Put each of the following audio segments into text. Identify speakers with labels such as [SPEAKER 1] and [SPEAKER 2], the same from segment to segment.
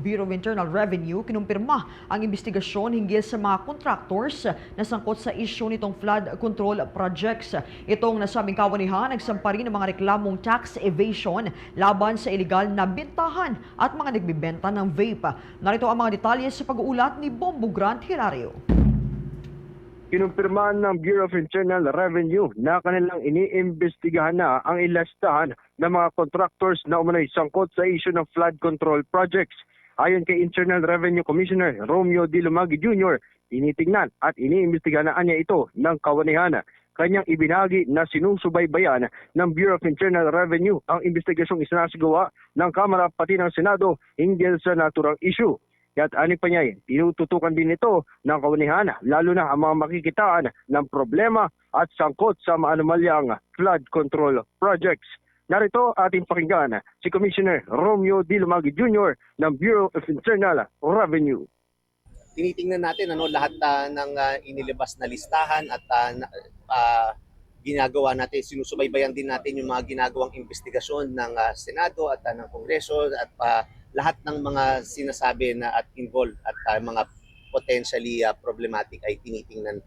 [SPEAKER 1] Bureau of Internal Revenue kinumpirma ang investigasyon hinggil sa mga contractors na sangkot sa isyu nitong flood control projects. Itong nasabing kawanihan nagsampa rin ng mga reklamong tax evasion laban sa illegal na bintahan at mga nagbibenta ng vape. Narito ang mga detalye sa pag-uulat ni Bombo Grant Hilario.
[SPEAKER 2] Kinumpirmahan ng Bureau of Internal Revenue na kanilang iniimbestigahan na ang ilastahan ng mga contractors na umunay sangkot sa issue ng flood control projects. Ayon kay Internal Revenue Commissioner Romeo D. Lumagi Jr., tinitingnan at iniimbestigahan niya ito ng kawanihan. Kanyang ibinagi na sinusubaybayan ng Bureau of Internal Revenue ang investigasyong isinasagawa ng Kamara pati ng Senado hinggil sa naturang issue. At ani pa niya, tinututukan din ito ng kawanihan, lalo na ang mga makikitaan ng problema at sangkot sa maanumalyang flood control projects. Narito ating pakinggan si Commissioner Romeo D. Lumagi Jr. ng Bureau of Internal Revenue.
[SPEAKER 3] tinitingnan natin ano lahat ah, ng ah, inilabas na listahan at na- ah, ginagawa natin sinusubaybayan din natin yung mga ginagawang investigasyon ng ah, Senado at ah, ng Kongreso at ah, lahat ng mga sinasabi na at involved at ah, mga potentially ah, problematic ay tinitingnan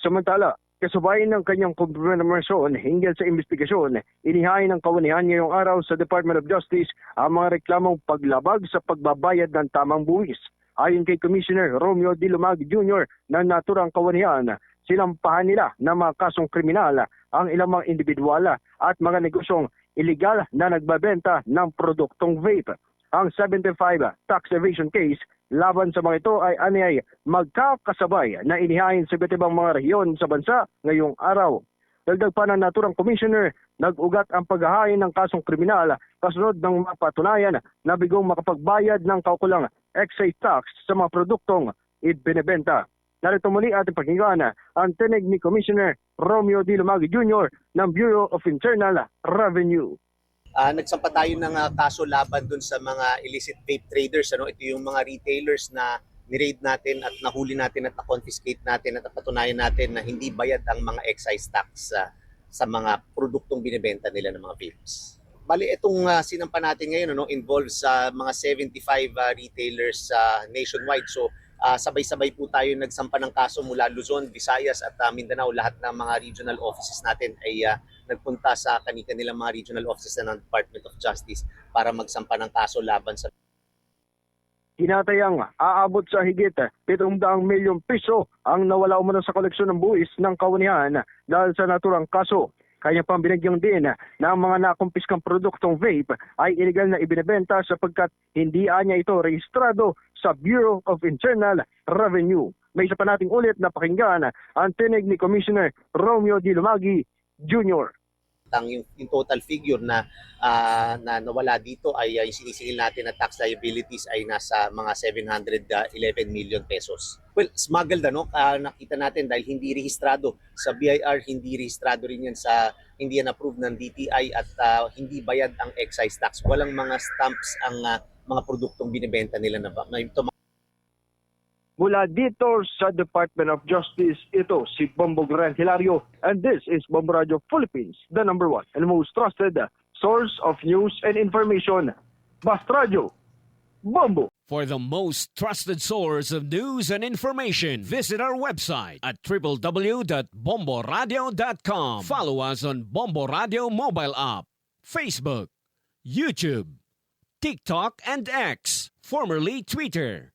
[SPEAKER 2] Samantala, kasabay ng kanyang kumpirmasyon hinggil sa investigasyon, inihain ng kawanihan ngayong araw sa Department of Justice ang mga reklamong paglabag sa pagbabayad ng tamang buwis. Ayon kay Commissioner Romeo D. Lumag Jr. na naturang kawanihan, sinampahan nila ng mga kasong kriminal ang ilang mga individual at mga negosyong illegal na nagbabenta ng produktong vape. Ang 75 tax evasion case laban sa mga ito ay aniyay magkakasabay na inihain sa iba't ibang mga rehiyon sa bansa ngayong araw. Dagdag pa ng naturang commissioner, nag-ugat ang paghahain ng kasong kriminal kasunod ng mapatunayan na bigong makapagbayad ng kaukulang excise tax sa mga produktong ibinebenta. Narito muli ating pakinggan ang tinig ni Commissioner Romeo D. Lumagi Jr. ng Bureau of Internal Revenue.
[SPEAKER 3] Ah, nagsampa tayo ng ah, kaso laban dun sa mga illicit vape traders. Ano? Ito yung mga retailers na ni-raid natin at nahuli natin at na-confiscate natin at napatunayan natin na hindi bayad ang mga excise tax ah, sa mga produktong binibenta nila ng mga vapes. Bali, itong ah, sinampa natin ngayon ano, involves sa mga 75 ah, retailers sa nationwide. So, ah, sabay-sabay po tayo nagsampa ng kaso mula Luzon, Visayas at ah, Mindanao. Lahat ng mga regional offices natin ay ah, nagpunta sa kanilang mga regional offices ng Department of Justice para magsampa ng kaso laban sa
[SPEAKER 2] Tinatayang aabot sa higit 700 milyong piso ang nawala umano sa koleksyon ng buwis ng kawanihan dahil sa naturang kaso. Kanya pang binagyang din na ang mga nakumpiskang produktong vape ay illegal na ibinebenta sapagkat hindi anya ito rehistrado sa Bureau of Internal Revenue. May isa pa nating ulit na pakinggan ang tinig ni Commissioner Romeo D. Lumagi Jr.
[SPEAKER 3] ang yung, yung total figure na ah, na nawala dito ay ah, yung sinisingil natin na tax liabilities ay nasa mga 711 million pesos. Well, smuggled ano, Ah, nakita natin dahil hindi rehistrado sa BIR, hindi rehistrado rin yan sa hindi yan approved ng DTI at ah, hindi bayad ang excise tax. Walang mga stamps ang ah, mga produktong binibenta nila na na ito
[SPEAKER 2] Mula dito sa Department of Justice, ito si Bombo Gran Hilario and this is Bombo Radio Philippines, the number one and most trusted source of news and information. Bast Radio, Bombo.
[SPEAKER 4] For the most trusted source of news and information, visit our website at www.bomboradio.com. Follow us on Bombo Radio mobile app, Facebook, YouTube, TikTok, and X, formerly Twitter.